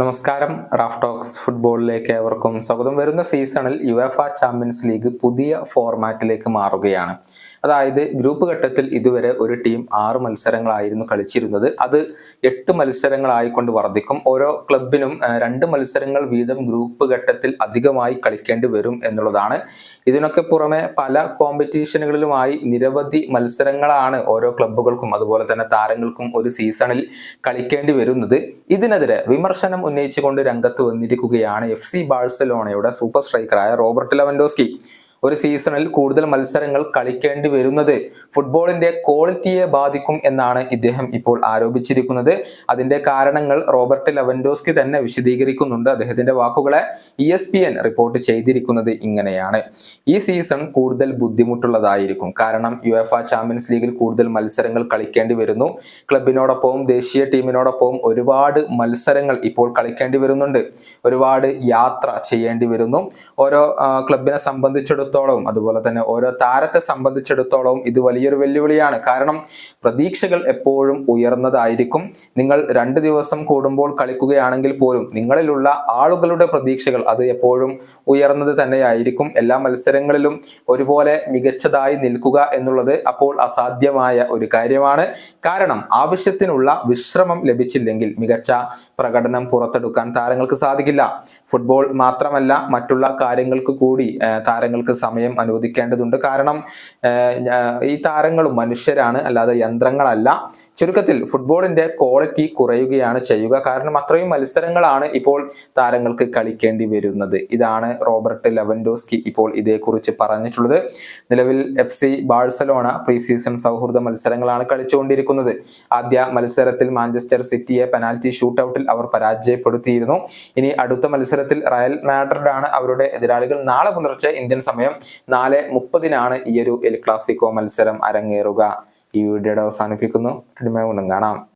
നമസ്കാരം. Raf talks ഫുട്ബോളിലേക്ക് ഏവർക്കും സ്വാഗതം. വരുന്ന സീസണിൽ യുഎഫ ചാമ്പ്യൻസ് ലീഗ് പുതിയ ഫോർമാറ്റിലേക്ക് മാറുകയാണ്. അതായത് ഗ്രൂപ്പ് ഘട്ടത്തിൽ ഇതുവരെ ഒരു ടീം ആറ് മത്സരങ്ങളായിരുന്നു കളിച്ചിരുന്നത്. അത് എട്ട് മത്സരങ്ങളായിക്കൊണ്ട് വർദ്ധിക്കും. ഓരോ ക്ലബിനും രണ്ട് മത്സരങ്ങൾ വീതം ഗ്രൂപ്പ് ഘട്ടത്തിൽ അധികമായി കളിക്കേണ്ടി വരും എന്നുള്ളതാണ്. ഇതിനൊക്കെ പുറമെ പല കോമ്പറ്റീഷനുകളിലുമായി നിരവധി മത്സരങ്ങളാണ് ഓരോ ക്ലബ്ബുകൾക്കും അതുപോലെ തന്നെ താരങ്ങൾക്കും ഒരു സീസണിൽ കളിക്കേണ്ടി വരുന്നത്. ഇതിനെതിരെ വിമർശനം ഉന്നയിച്ചുകൊണ്ട് രംഗത്ത് വന്നിരിക്കുകയാണ് എഫ് സി ബാഴ്സലോണയുടെ സൂപ്പർ സ്ട്രൈക്കറായ റോബർട്ട് ലെവൻഡോസ്കി. ഒരു സീസണിൽ കൂടുതൽ മത്സരങ്ങൾ കളിക്കേണ്ടി വരുന്നത്. ഫുട്ബോളിന്റെ ക്വാളിറ്റിയെ ബാധിക്കും എന്നാണ് ഇദ്ദേഹം ഇപ്പോൾ ആരോപിച്ചിരിക്കുന്നത്. അതിന്റെ കാരണങ്ങൾ റോബർട്ട് ലവൻഡോസ്കി തന്നെ വിശദീകരിക്കുന്നുണ്ട്. അദ്ദേഹത്തിന്റെ വാക്കുകളെ ഇ റിപ്പോർട്ട് ചെയ്തിരിക്കുന്നത് ഇങ്ങനെയാണ്. ഈ സീസൺ കൂടുതൽ ബുദ്ധിമുട്ടുള്ളതായിരിക്കും. കാരണം യു ചാമ്പ്യൻസ് ലീഗിൽ കൂടുതൽ മത്സരങ്ങൾ കളിക്കേണ്ടി വരുന്നു. ക്ലബിനോടൊപ്പവും ദേശീയ ടീമിനോടൊപ്പവും ഒരുപാട് മത്സരങ്ങൾ ഇപ്പോൾ കളിക്കേണ്ടി വരുന്നുണ്ട്. ഒരുപാട് യാത്ര ചെയ്യേണ്ടി വരുന്നു. ഓരോ ക്ലബിനെ സംബന്ധിച്ചിടത്തോളം അതുപോലെ തന്നെ ഓരോ താരത്തെ സംബന്ധിച്ചിടത്തോളവും ഇത് വലിയൊരു വെല്ലുവിളിയാണ്. കാരണം പ്രതീക്ഷകൾ എപ്പോഴും ഉയർന്നതായിരിക്കും. നിങ്ങൾ രണ്ട് ദിവസം കൂടുമ്പോൾ കളിക്കുകയാണെങ്കിൽ പോലും നിങ്ങളിലുള്ള ആളുകളുടെ പ്രതീക്ഷകൾ അത് എപ്പോഴും ഉയർന്നത് തന്നെയായിരിക്കും. എല്ലാ മത്സരങ്ങളിലും ഒരുപോലെ മികച്ചതായി നിൽക്കുക എന്നുള്ളത് അപ്പോൾ അസാധ്യമായ ഒരു കാര്യമാണ്. കാരണം ആവശ്യത്തിനുള്ള വിശ്രമം ലഭിച്ചില്ലെങ്കിൽ മികച്ച പ്രകടനം പുറത്തെടുക്കാൻ താരങ്ങൾക്ക് സാധിക്കില്ല. ഫുട്ബോൾ മാത്രമല്ല മറ്റുള്ള കാര്യങ്ങൾക്ക് കൂടി താരങ്ങൾക്ക് സമയം അനുവദിക്കേണ്ടതുണ്ട്. കാരണം ഈ താരങ്ങളും മനുഷ്യരാണ് അല്ലാതെ യന്ത്രങ്ങളല്ല. ചുരുക്കത്തിൽ ഫുട്ബോളിന്റെ ക്വാളിറ്റി കുറയുകയാണ് ചെയ്യുക. കാരണം അത്രയും മത്സരങ്ങളാണ് ഇപ്പോൾ താരങ്ങൾക്ക് കളിക്കേണ്ടി വരുന്നത്. ഇതാണ് റോബർട്ട് ലെവൻഡോസ്കി ഇപ്പോൾ ഇതേക്കുറിച്ച് പറഞ്ഞിട്ടുള്ളത്. നിലവിൽ F C Barcelona pre season സൗഹൃദ മത്സരങ്ങളാണ് കളിച്ചുകൊണ്ടിരിക്കുന്നത്. ആദ്യ മത്സരത്തിൽ മാഞ്ചസ്റ്റർ സിറ്റിയെ പെനാൽറ്റി ഷൂട്ടൌട്ടിൽ അവർ പരാജയപ്പെടുത്തിയിരുന്നു. ഇനി അടുത്ത മത്സരത്തിൽ റയൽ മാഡ്രിഡാണ് അവരുടെ എതിരാളികൾ. നാളെ പുലർച്ചെ ഇന്ത്യൻ സമയം നാല് മുപ്പതിനാണ് ഈ ഒരു എൽ ക്ലാസിക്കോ മത്സരം അരങ്ങേറുക. ഈ വീഡിയോയുടെ അവസാനിപ്പിക്കുന്നു. കാണാം